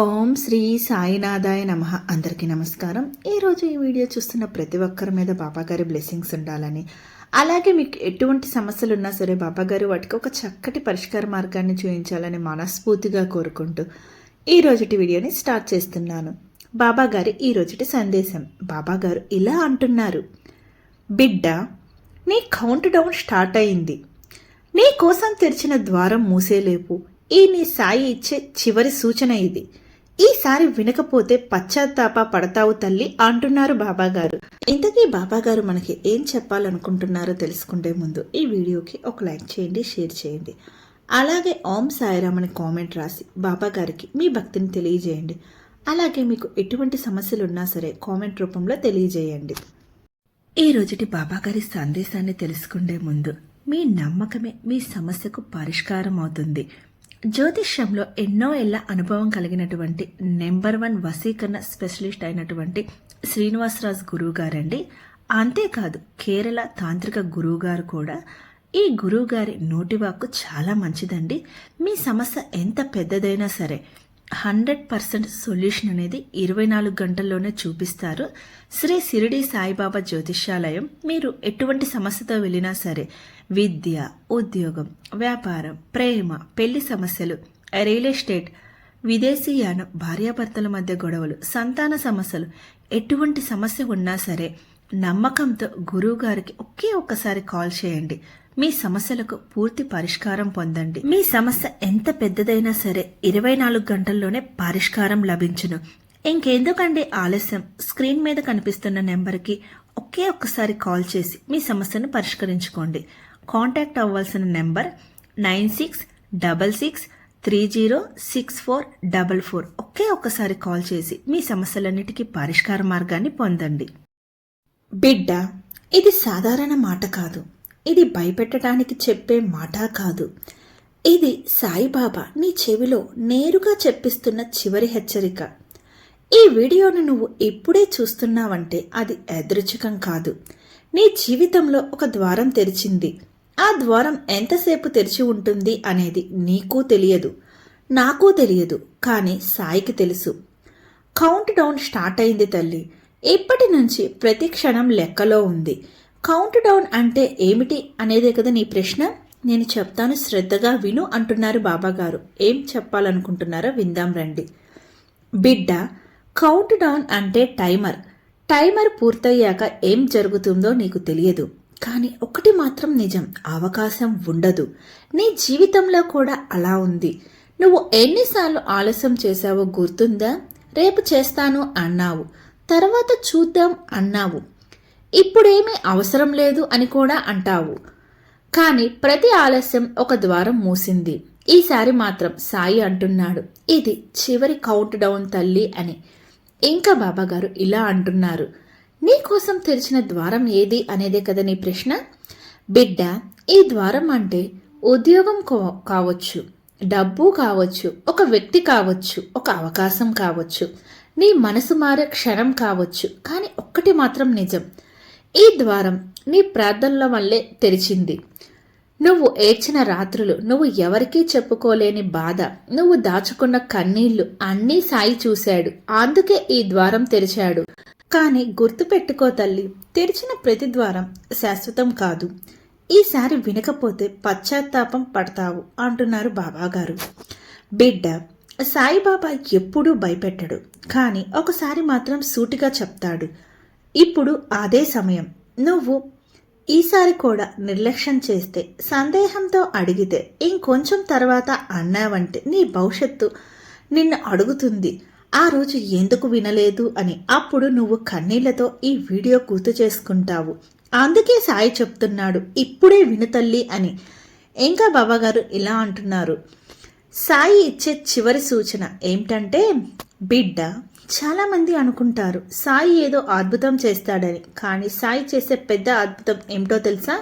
ఓం శ్రీ సాయినాథాయ నమ. అందరికీ నమస్కారం. ఈరోజు ఈ వీడియో చూస్తున్న ప్రతి ఒక్కరి మీద బాబాగారి బ్లెస్సింగ్స్ ఉండాలని అలాగే మీకు ఎటువంటి సమస్యలు ఉన్నా సరే బాబాగారు వాటికి ఒక చక్కటి పరిష్కార మార్గాన్ని చూపించాలని మనస్ఫూర్తిగా కోరుకుంటూ ఈ రోజుటి వీడియోని స్టార్ట్ చేస్తున్నాను. బాబాగారి ఈ రోజుటి సందేశం. బాబాగారు ఇలా అంటున్నారు. బిడ్డ నీ కౌంట్ డౌన్ స్టార్ట్ అయింది. నీ కోసం తెరిచిన ద్వారం మూసేలేపు. ఈ నీ సాయి ఇచ్చే చివరి సూచన ఇది. ఈసారి వినకపోతే పశ్చాత్తాప పడతావు తల్లి అంటున్నారు బాబాగారు. ఇంతకీ బాబాగారు మనకి ఏం చెప్పాలనుకుంటున్నారో తెలుసుకుంటే ముందు ఈ వీడియోకి ఒక లైక్ చేయండి షేర్ చేయండి. అలాగే ఓం సాయిరామ్ అని కామెంట్ రాసి బాబాగారికి మీ భక్తిని తెలియజేయండి. అలాగే మీకు ఎటువంటి సమస్యలు ఉన్నా సరే కామెంట్ రూపంలో తెలియజేయండి. ఈ రోజుటి బాబాగారి సందేశాన్ని తెలుసుకుండే ముందు మీ నమ్మకమే మీ సమస్యకు పరిష్కారం అవుతుంది జ్యోతిష్యంలో ఎన్నో ఏళ్ళ అనుభవం కలిగినటువంటి నెంబర్ వన్ వసీకరణ స్పెషలిస్ట్ అయినటువంటి శ్రీనివాసరాజ్ గురువు గారండి అంతేకాదు కేరళ తాంత్రిక గురువు గారు కూడా ఈ గురువు గారి నోటివాక్కు చాలా మంచిదండి. మీ సమస్య ఎంత పెద్దదైనా సరే హండ్రెడ్ పర్సెంట్ సొల్యూషన్ అనేది ఇరవై నాలుగు గంటల్లోనే చూపిస్తారు. శ్రీ సిరిడి సాయిబాబా జ్యోతిష్యాలయం మీరు ఎటువంటి సమస్యతో వెళ్ళినా సరే విద్య ఉద్యోగం వ్యాపారం ప్రేమ పెళ్ళి సమస్యలు రియల్ ఎస్టేట్ విదేశీయానం భార్యాభర్తల మధ్య గొడవలు సంతాన సమస్యలు ఎటువంటి సమస్య ఉన్నా సరే నమ్మకంతో గురువు గారికి ఒకే ఒక్కసారి కాల్ చేయండి. మీ సమస్యలకు పూర్తి పరిష్కారం పొందండి. మీ సమస్య ఎంత పెద్దదైనా సరే ఇరవై నాలుగు గంటల్లోనే పరిష్కారం లభించును. ఇంకెందుకండి ఆలస్యం? స్క్రీన్ మీద కనిపిస్తున్న నెంబర్కి ఒకే ఒక్కసారి కాల్ చేసి మీ సమస్యను పరిష్కరించుకోండి. కాంటాక్ట్ అవ్వాల్సిన number nine six double six three zero six four double four. ఒకే ఒక్కసారి కాల్ చేసి మీ సమస్యలన్నిటికీ పరిష్కార మార్గాన్ని పొందండి. బిడ్డ ఇది సాధారణ మాట కాదు. ఇది భయపెట్టడానికి చెప్పే మాట కాదు. ఇది సాయిబాబా నీ చెవిలో నేరుగా చెప్పిస్తున్న చివరి హెచ్చరిక. ఈ వీడియోను నువ్వు ఇప్పుడే చూస్తున్నావంటే అది యాదృచ్ఛికం కాదు. నీ జీవితంలో ఒక ద్వారం తెరిచింది. ఆ ద్వారం ఎంతసేపు తెరిచి ఉంటుంది అనేది నీకు తెలియదు. నాకు తెలియదు కానీ సాయికి తెలుసు. కౌంట్ డౌన్ స్టార్ట్ అయింది తల్లి. ఇప్పటి నుంచి ప్రతి క్షణం లెక్కలో ఉంది. కౌంట్ డౌన్ అంటే ఏమిటి అనేదే కదా నీ ప్రశ్న? నేను చెప్తాను శ్రద్ధగా విను అంటున్నారు బాబాగారు. ఏం చెప్పాలనుకుంటున్నారో విందాం రండి. బిడ్డ కౌంట్ డౌన్ అంటే టైమర్. టైమర్ పూర్తయ్యాక ఏం జరుగుతుందో నీకు తెలియదు. కానీ ఒకటి మాత్రం నిజం అవకాశం ఉండదు. నీ జీవితంలో కూడా అలా ఉంది. నువ్వు ఎన్నిసార్లు ఆలస్యం చేశావో గుర్తుందా? రేపు చేస్తాను అన్నావు. తర్వాత చూద్దాం అన్నావు. ఇప్పుడేమీ అవసరం లేదు అని కూడా అంటావు. కానీ ప్రతి ఆలస్యం ఒక ద్వారం మూసింది. ఈసారి మాత్రం సాయి అంటున్నాడు. ఇది చివరి కౌంట్ డౌన్ తల్లి అని. ఇంకా బాబాగారు ఇలా అంటున్నారు. నీకోసం తెరిచిన ద్వారం ఏది అనేదే కదా నీ ప్రశ్న? బిడ్డ ఈ ద్వారం అంటే ఉద్యోగం కో- కావచ్చు డబ్బు కావచ్చు ఒక వ్యక్తి కావచ్చు ఒక అవకాశం కావచ్చు నీ మనసు మారే క్షణం కావచ్చు కానీ ఒక్కటి మాత్రం నిజం. ఈ ద్వారం నీ ప్రార్థనల వల్లే తెరిచింది. నువ్వు ఏడ్చిన రాత్రులు నువ్వు ఎవరికీ చెప్పుకోలేని బాధ నువ్వు దాచుకున్న కన్నీళ్ళు అన్నీ సాయి చూశాడు. అందుకే ఈ ద్వారం తెరిచాడు. కానీ గుర్తుపెట్టుకో తల్లి తెరిచిన ప్రతి ద్వారం శాశ్వతం కాదు. ఈసారి వినకపోతే పశ్చాత్తాపం పడతావు అంటున్నారు బాబాగారు. బిడ్డ సాయిబాబా ఎప్పుడూ భయపెట్టడు కానీ ఒకసారి మాత్రం సూటిగా చెప్తాడు. ఇప్పుడు అదే సమయం. నువ్వు ఈసారి కూడా నిర్లక్ష్యం చేస్తే సందేహంతో అడిగితే ఇంకొంచెం తర్వాత అన్నావంటే నీ భవిష్యత్తు నిన్ను అడుగుతుంది. ఆ రోజు ఎందుకు వినలేదు అని అప్పుడు నువ్వు కన్నీళ్ళతో ఈ వీడియో గుర్తు చేసుకుంటావు. అందుకే సాయి చెప్తున్నాడు ఇప్పుడే వినుతల్లి అని. ఇంకా బాబాగారు ఇలా అంటున్నారు. సాయి ఇచ్చే చివరి సూచన ఏమిటంటే బిడ్డ చాలామంది అనుకుంటారు సాయి ఏదో అద్భుతం చేస్తాడని కానీ సాయి చేసే పెద్ద అద్భుతం ఏమిటో తెలుసా?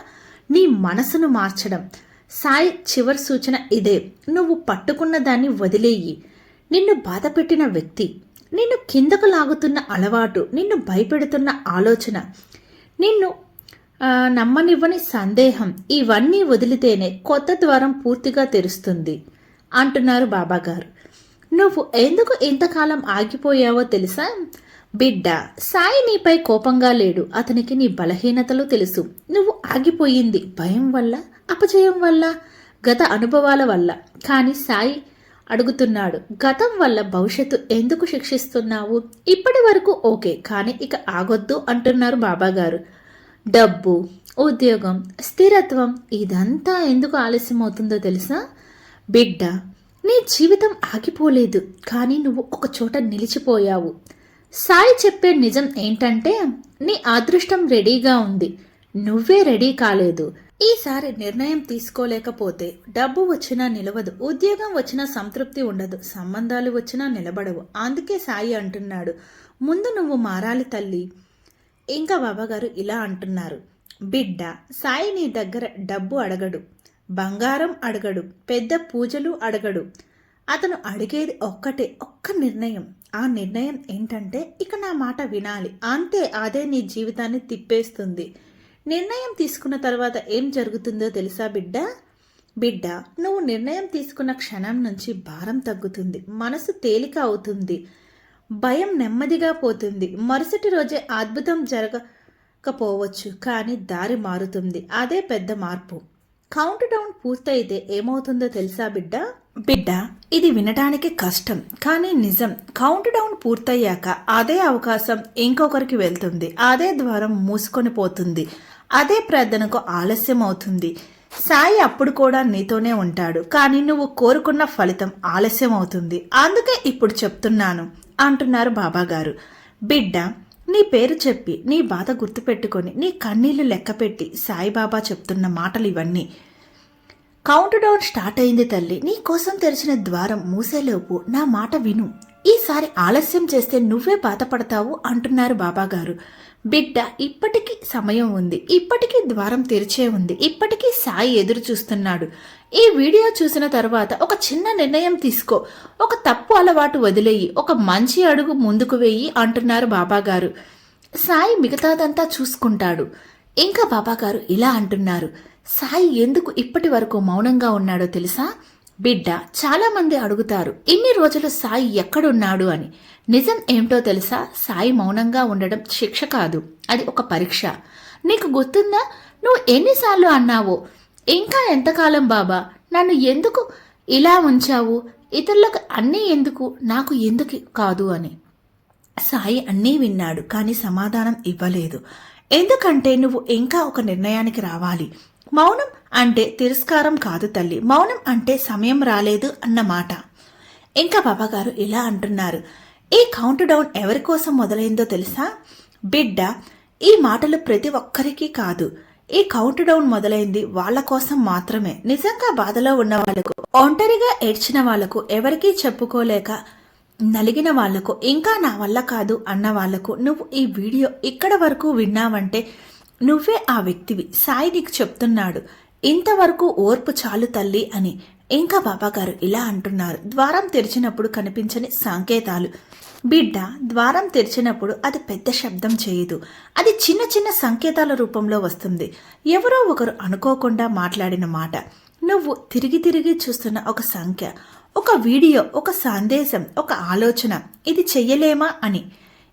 నీ మనసును మార్చడం. సాయి చివరి సూచన ఇదే నువ్వు పట్టుకున్న దాన్ని వదిలేయి. నిన్ను బాధపెట్టిన వ్యక్తి నిన్ను కిందకు లాగుతున్న అలవాటు నిన్ను భయపెడుతున్న ఆలోచన నిన్ను నమ్మనివ్వని సందేహం ఇవన్నీ వదిలితేనే కొత్త ద్వారం పూర్తిగా తెరుస్తుంది అంటున్నారు బాబాగారు. నువ్వు ఎందుకు ఇంతకాలం ఆగిపోయావో తెలుసా? బిడ్డ సాయి నీపై కోపంగా లేడు. అతనికి నీ బలహీనతలు తెలుసు. నువ్వు ఆగిపోయింది భయం వల్ల అపజయం వల్ల గత అనుభవాల వల్ల. కానీ సాయి అడుగుతున్నాడు గతం వల్ల భవిష్యత్తు ఎందుకు శిక్షిస్తున్నావు? ఇప్పటి వరకు ఓకే కానీ ఇక ఆగొద్దు అంటున్నారు బాబాగారు. డబ్బు ఉద్యోగం స్థిరత్వం ఇదంతా ఎందుకు ఆలస్యం అవుతుందో తెలుసా? బిడ్డ నీ జీవితం ఆగిపోలేదు కానీ నువ్వు ఒక చోట నిలిచిపోయావు. సాయి చెప్పే నిజం ఏంటంటే నీ అదృష్టం రెడీగా ఉంది. నువ్వే రెడీ కాలేదు. ఈసారి నిర్ణయం తీసుకోలేకపోతే డబ్బు వచ్చినా నిలవదు ఉద్యోగం వచ్చినా సంతృప్తి ఉండదు సంబంధాలు వచ్చినా నిలబడవు. అందుకే సాయి అంటున్నాడు ముందు నువ్వు మారాలి తల్లి. ఇంకా బాబాగారు ఇలా అంటున్నారు బిడ్డ సాయి నీ దగ్గర డబ్బు అడగడు బంగారం అడగడు పెద్ద పూజలు అడగడు. అతను అడిగేది ఒక్కటే ఒక్క నిర్ణయం. ఆ నిర్ణయం ఏంటంటే ఇక నా మాట వినాలి. అంతే అదే నీ జీవితాన్ని తిప్పేస్తుంది. నిర్ణయం తీసుకున్న తర్వాత ఏం జరుగుతుందో తెలుసా బిడ్డ? బిడ్డ నువ్వు నిర్ణయం తీసుకున్న క్షణం నుంచి భారం తగ్గుతుంది. మనసు తేలిక అవుతుంది. భయం నెమ్మదిగా పోతుంది. మరుసటి రోజే అద్భుతం జరగకపోవచ్చు కానీ దారి మారుతుంది. అదే పెద్ద మార్పు. కౌంట్ డౌన్ పూర్తయితే ఏమవుతుందో తెలుసా బిడ్డ? బిడ్డ ఇది వినడానికి కష్టం కానీ నిజం. కౌంట్ డౌన్ పూర్తయ్యాక అదే అవకాశం ఇంకొకరికి వెళ్తుంది. అదే ద్వారం మూసుకొని పోతుంది. అదే ప్రార్థనకు ఆలస్యం అవుతుంది సాయి అప్పుడు కూడా నీతోనే ఉంటాడు. కానీ నువ్వు కోరుకున్న ఫలితం ఆలస్యం అవుతుంది అందుకే ఇప్పుడు చెప్తున్నాను అంటున్నారు బాబాగారు. బిడ్డ నీ పేరు చెప్పి నీ బాధ గుర్తుపెట్టుకొని నీ కన్నీళ్ళు లెక్కపెట్టి సాయిబాబా చెప్తున్న మాటలు ఇవన్నీ. కౌంట్ డౌన్ స్టార్ట్ అయింది తల్లి. నీ కోసం తెరిచిన ద్వారం మూసేలోపు నా మాట విను. ఈసారి ఆలస్యం చేస్తే నువ్వే బాధపడతావు అంటున్నారు బాబాగారు. బిడ్డ ఇప్పటికీ సమయం ఉంది. ఇప్పటికీ ద్వారం తెరిచే ఉంది. ఇప్పటికీ సాయి ఎదురు చూస్తున్నాడు. ఈ వీడియో చూసిన తర్వాత ఒక చిన్న నిర్ణయం తీసుకో. ఒక తప్పు అలవాటు వదిలేయి. ఒక మంచి అడుగు ముందుకు వెయ్యి అంటున్నారు బాబాగారు. సాయి మిగతాదంతా చూసుకుంటాడు. ఇంకా బాబాగారు ఇలా అంటున్నారు. సాయి ఎందుకు ఇప్పటి వరకు మౌనంగా ఉన్నాడో తెలుసా? బిడ్డ చాలామంది అడుగుతారు ఇన్ని రోజులు సాయి ఎక్కడున్నాడు అని. నిజం ఏమిటో తెలుసా? సాయి మౌనంగా ఉండడం శిక్ష కాదు అది ఒక పరీక్ష. నీకు గుర్తుందా? నువ్వు ఎన్నిసార్లు అన్నావో? ఇంకా ఎంతకాలం బాబా? నన్ను ఎందుకు ఇలా ఉంచావు? ఇతరులకు అన్నీ ఎందుకు? నాకు ఎందుకు కాదు అని. సాయి అన్నీ విన్నాడు కానీ సమాధానం ఇవ్వలేదు. ఎందుకంటే నువ్వు ఇంకా ఒక నిర్ణయానికి రావాలి. మౌనం అంటే తిరస్కారం కాదు తల్లి. మౌనం అంటే సమయం రాలేదు అన్నమాట ఇంకా బాబాగారు ఇలా అంటున్నారు. ఈ కౌంట్ డౌన్ ఎవరి కోసం మొదలైందో తెలుసా? బిడ్డ ఈ మాటలు ప్రతి ఒక్కరికి కాదు. ఈ కౌంట్ డౌన్ మొదలైంది వాళ్ళ కోసం మాత్రమే. నిజంగా బాధలో ఉన్న వాళ్ళకు ఒంటరిగా ఏడ్చిన వాళ్ళకు ఎవరికీ చెప్పుకోలేక నలిగిన వాళ్ళకు ఇంకా నా వల్ల కాదు అన్న వాళ్ళకు నువ్వు ఈ వీడియో ఇక్కడ వరకు విన్నావంటే నువ్వే ఆ వ్యక్తివి. సాయి నీకు చెప్తున్నాడు. ఇంతవరకు ఓర్పు చాలు తల్లి అని ఇంకా బాబాగారు ఇలా అంటున్నారు. ద్వారం తెరిచినప్పుడు కనిపించని సంకేతాలు. బిడ్డ ద్వారం తెరిచినప్పుడు అది పెద్ద శబ్దం చేయదు. అది చిన్న చిన్న సంకేతాల రూపంలో వస్తుంది. ఎవరో ఒకరు అనుకోకుండా మాట్లాడిన మాట. నువ్వు తిరిగి తిరిగి చూస్తున్న ఒక సంఖ్య. ఒక వీడియో ఒక సందేశం ఒక ఆలోచన. ఇది చెయ్యలేమా అని.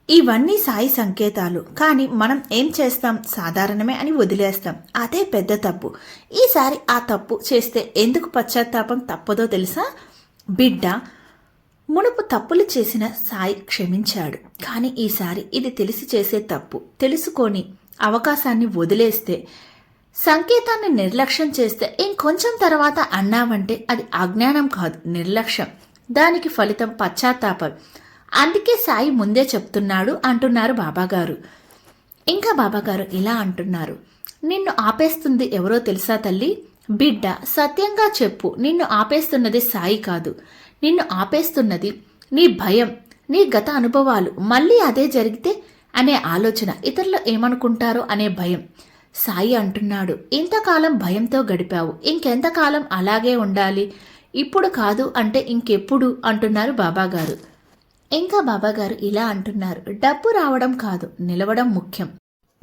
ఇవన్నీ సాయి సంకేతాలు. కానీ మనం ఏం చేస్తాం? సాధారణమే అని వదిలేస్తాం. అదే పెద్ద తప్పు. ఈసారి ఆ తప్పు చేస్తే ఎందుకు పశ్చాత్తాపం తప్పదో తెలుసా? బిడ్డ మునుపు తప్పులు చేసిన సాయి క్షమించాడు. కానీ ఈసారి ఇది తెలిసి చేసే తప్పు. తెలుసుకొని అవకాశాన్ని వదిలేస్తే సంకేతాన్ని నిర్లక్ష్యం చేస్తే ఇంకొంచెం తర్వాత అన్నావంటే అది అజ్ఞానం కాదు నిర్లక్ష్యం. దానికి ఫలితం పశ్చాత్తాపం. అందుకే సాయి ముందే చెప్తున్నాడు అంటున్నారు బాబాగారు. ఇంకా బాబాగారు ఇలా అంటున్నారు. నిన్ను ఆపేస్తుంది ఎవరో తెలుసా తల్లి? బిడ్డ సత్యంగా చెప్పు. నిన్ను ఆపేస్తున్నది సాయి కాదు. నిన్ను ఆపేస్తున్నది నీ భయం నీ గత అనుభవాలు. మళ్ళీ అదే జరిగితే అనే ఆలోచన ఇతరులు ఏమనుకుంటారో అనే భయం. సాయి అంటున్నాడు ఇంతకాలం భయంతో గడిపావు. ఇంకెంతకాలం అలాగే ఉండాలి? ఇప్పుడు కాదు అంటే ఇంకెప్పుడు? అంటున్నారు బాబాగారు. ఇంకా బాబాగారు ఇలా అంటున్నారు. డబ్బు రావడం కాదు నిలవడం ముఖ్యం.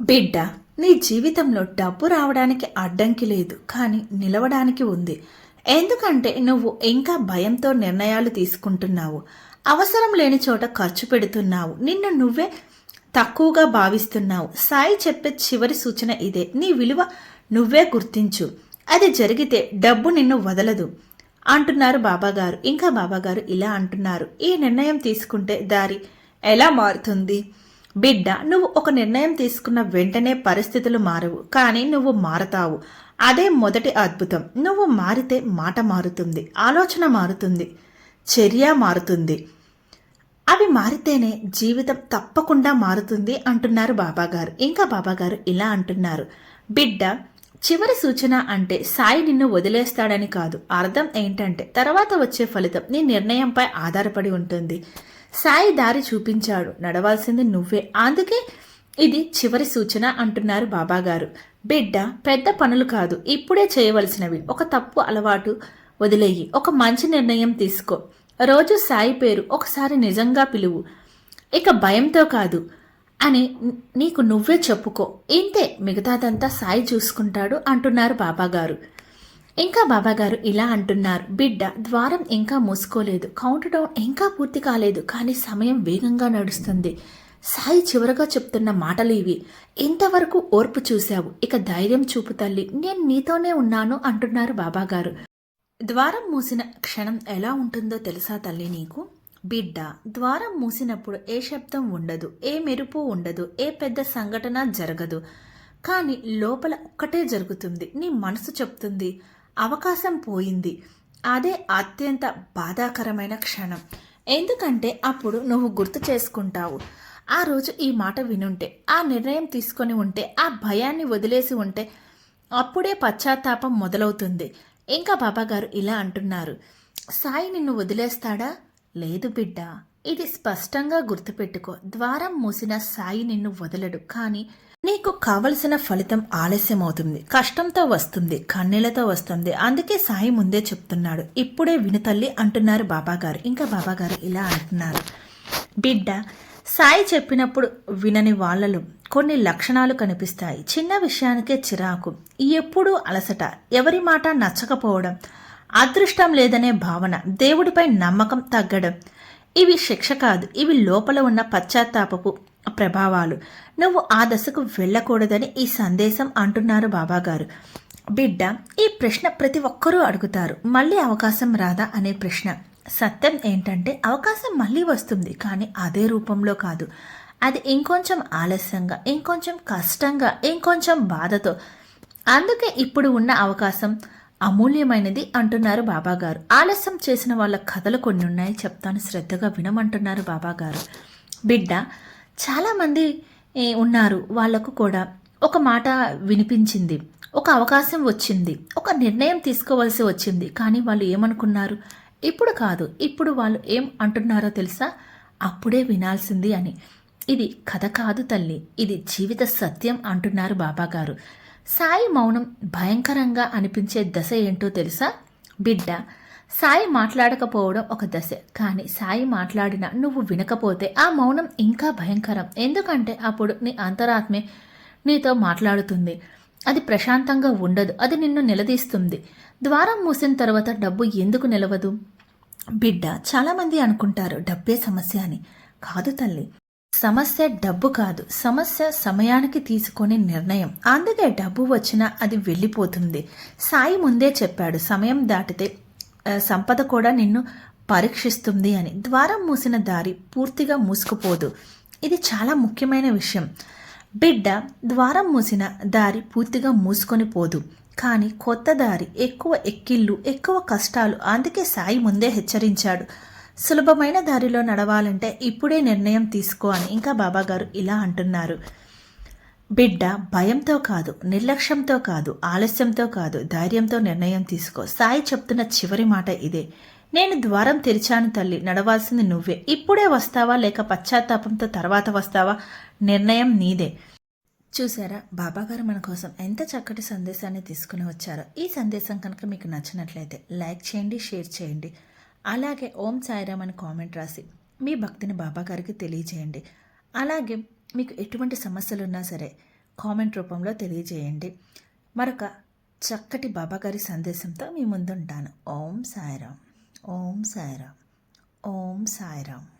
బిడ్డ నీ జీవితంలో డబ్బు రావడానికి అడ్డంకి లేదు కానీ నిలవడానికి ఉంది. ఎందుకంటే నువ్వు ఇంకా భయంతో నిర్ణయాలు తీసుకుంటున్నావు. అవసరం లేని చోట ఖర్చు పెడుతున్నావు. నిన్ను నువ్వే తక్కువగా భావిస్తున్నావు. సాయి చెప్పే చివరి సూచన ఇదే. నీ విలువ నువ్వే గుర్తించు. అది జరిగితే డబ్బు నిన్ను వదలదు. అంటున్నారు బాబాగారు. ఇంకా బాబాగారు ఇలా అంటున్నారు. ఈ నిర్ణయం తీసుకుంటే దారి ఎలా మారుతుంది? బిడ్డ నువ్వు ఒక నిర్ణయం తీసుకున్న వెంటనే పరిస్థితులు మారవు కానీ నువ్వు మారతావు. అదే మొదటి అద్భుతం. నువ్వు మారితే మాట మారుతుంది ఆలోచన మారుతుంది చర్య మారుతుంది. అవి మారితేనే జీవితం తప్పకుండా మారుతుంది అంటున్నారు బాబాగారు. ఇంకా బాబాగారు ఇలా అంటున్నారు. బిడ్డ చివరి సూచన అంటే సాయి నిన్ను వదిలేస్తాడని కాదు. అర్థం ఏంటంటే తర్వాత వచ్చే ఫలితం నీ నిర్ణయంపై ఆధారపడి ఉంటుంది. సాయి దారి చూపించాడు. నడవాల్సింది నువ్వే. అందుకే ఇది చివరి సూచన అంటున్నారు బాబాగారు. బిడ్డ పెద్ద పనులు కాదు. ఇప్పుడే చేయవలసినవి. ఒక తప్పు అలవాటు వదిలేయి. ఒక మంచి నిర్ణయం తీసుకో. రోజు సాయి పేరు ఒకసారి నిజంగా పిలువు. ఇక భయంతో కాదు. అని నీకు నువ్వే చెప్పుకో. ఇంతే మిగతాదంతా సాయి చూసుకుంటాడు అంటున్నారు బాబాగారు. ఇంకా బాబాగారు ఇలా అంటున్నారు. బిడ్డ ద్వారం ఇంకా మూసుకోలేదు. కౌంట్ డౌన్ ఇంకా పూర్తి కాలేదు. కానీ సమయం వేగంగా నడుస్తుంది. సాయి చివరగా చెప్తున్న మాటలు ఇవి. ఇంతవరకు ఓర్పు చూశావు. ఇక ధైర్యం చూపు తల్లి. నేను నీతోనే ఉన్నాను అంటున్నారు బాబాగారు. ద్వారం మూసిన క్షణం ఎలా ఉంటుందో తెలుసా తల్లి నీకు? బిడ్డ ద్వారం మూసినప్పుడు ఏ శబ్దం ఉండదు ఏ మెరుపు ఉండదు ఏ పెద్ద సంఘటన జరగదు. కానీ లోపల ఒక్కటే జరుగుతుంది నీ మనసు చెప్తుంది అవకాశం పోయింది. అదే అత్యంత బాధాకరమైన క్షణం. ఎందుకంటే అప్పుడు నువ్వు గుర్తు చేసుకుంటావు. ఆ రోజు ఈ మాట వినుంటే ఆ నిర్ణయం తీసుకొని ఉంటే ఆ భయాన్ని వదిలేసి ఉంటే అప్పుడే పశ్చాత్తాపం మొదలవుతుంది. ఇంకా బాబాగారు ఇలా అంటున్నారు. సాయి నిన్ను వదిలేస్తాడా? లేదు బిడ్డ ఇది స్పష్టంగా గుర్తుపెట్టుకో. ద్వారం మూసిన సాయి నిన్ను వదలడు కానీ నీకు కావలసిన ఫలితం ఆలస్యమవుతుంది. కష్టంతో వస్తుంది కన్నీళ్ళతో వస్తుంది. అందుకే సాయి ముందే చెప్తున్నాడు. ఇప్పుడే వినతల్లి అంటున్నారు బాబాగారు. ఇంకా బాబాగారు ఇలా అంటున్నారు. బిడ్డ సాయి చెప్పినప్పుడు వినని వాళ్ళలో కొన్ని లక్షణాలు కనిపిస్తాయి. చిన్న విషయానికే చిరాకు. ఎప్పుడూ అలసట. ఎవరి మాట నచ్చకపోవడం అదృష్టం లేదనే భావన దేవుడిపై నమ్మకం తగ్గడం. ఇవి శిక్ష కాదు ఇవి లోపల ఉన్న పశ్చాత్తాపపు ప్రభావాలు. నువ్వు ఆ దశకు వెళ్ళకూడదని ఈ సందేశం అంటున్నారు బాబాగారు. బిడ్డ ఈ ప్రశ్న ప్రతి ఒక్కరూ అడుగుతారు. మళ్ళీ అవకాశం రాదా అనే ప్రశ్న. సత్యం ఏంటంటే అవకాశం మళ్ళీ వస్తుంది కానీ అదే రూపంలో కాదు. అది ఇంకొంచెం ఆలస్యంగా ఇంకొంచెం కష్టంగా ఇంకొంచెం బాధతో. అందుకే ఇప్పుడు ఉన్న అవకాశం అమూల్యమైనది అంటున్నారు బాబాగారు. ఆలస్యం చేసిన వాళ్ళ కథలు కొన్ని ఉన్నాయి చెప్తాను. శ్రద్ధగా వినమంటున్నారు బాబాగారు. బిడ్డ చాలామంది ఉన్నారు. వాళ్ళకు కూడా ఒక మాట వినిపించింది. ఒక అవకాశం వచ్చింది. ఒక నిర్ణయం తీసుకోవాల్సి వచ్చింది. కానీ వాళ్ళు ఏమనుకున్నారు? ఇప్పుడు కాదు. ఇప్పుడు వాళ్ళు ఏం అంటున్నారో తెలుసా? అప్పుడే వినాల్సింది అని. ఇది కథ కాదు తల్లి. ఇది జీవిత సత్యం అంటున్నారు బాబాగారు. సాయి మౌనం భయంకరంగా అనిపించే దశ ఏంటో తెలుసా? బిడ్డ సాయి మాట్లాడకపోవడం ఒక దశ కానీ సాయి మాట్లాడినా నువ్వు వినకపోతే ఆ మౌనం ఇంకా భయంకరం. ఎందుకంటే అప్పుడు నీ అంతరాత్మే నీతో మాట్లాడుతుంది. అది ప్రశాంతంగా ఉండదు అది నిన్ను నిలదీస్తుంది. ద్వారం మూసిన తర్వాత డబ్బు ఎందుకు నిలవదు? బిడ్డ చాలామంది అనుకుంటారు డబ్బే సమస్య అని. కాదు తల్లి సమస్య డబ్బు కాదు సమస్య సమయానికి తీసుకునే నిర్ణయం. అందుకే డబ్బు వచ్చినా అది వెళ్ళిపోతుంది. సాయి ముందే చెప్పాడు సమయం దాటితే సంపద కూడా నిన్ను పరీక్షిస్తుంది అని. ద్వారం మూసిన దారి పూర్తిగా మూసుకుపోదు. ఇది చాలా ముఖ్యమైన విషయం. బిడ్డ ద్వారం మూసిన దారి పూర్తిగా మూసుకొని పోదు. కానీ కొత్త దారి ఎక్కువ ఎక్కిళ్ళు ఎక్కువ కష్టాలు. అందుకే సాయి ముందే హెచ్చరించాడు. సులభమైన దారిలో నడవాలంటే ఇప్పుడే నిర్ణయం తీసుకో అని ఇంకా బాబాగారు ఇలా అంటున్నారు. బిడ్డ భయంతో కాదు నిర్లక్ష్యంతో కాదు ఆలస్యంతో కాదు ధైర్యంతో నిర్ణయం తీసుకో. సాయి చెప్తున్న చివరి మాట ఇదే. నేను ద్వారం తెరిచాను తల్లి నడవాల్సింది నువ్వే. ఇప్పుడే వస్తావా లేక పశ్చాత్తాపంతో తర్వాత వస్తావా? నిర్ణయం నీదే. చూసారా? బాబాగారు మన కోసం ఎంత చక్కటి సందేశాన్ని తీసుకుని వచ్చారో. ఈ సందేశం కనుక మీకు నచ్చినట్లయితే లైక్ చేయండి షేర్ చేయండి. అలాగే ఓం సాయిరామ్ అని కామెంట్ రాసి మీ భక్తిని బాబా గారికి తెలియజేయండి. అలాగే మీకు ఎటువంటి సమస్యలు ఉన్నా సరే కామెంట్ రూపంలో తెలియజేయండి. మరొక చక్కటి బాబాగారి సందేశంతో మీ ముందుంటాను. ఓం సాయిరామ్. ఓం సాయిరామ్. ఓం సాయిరామ్.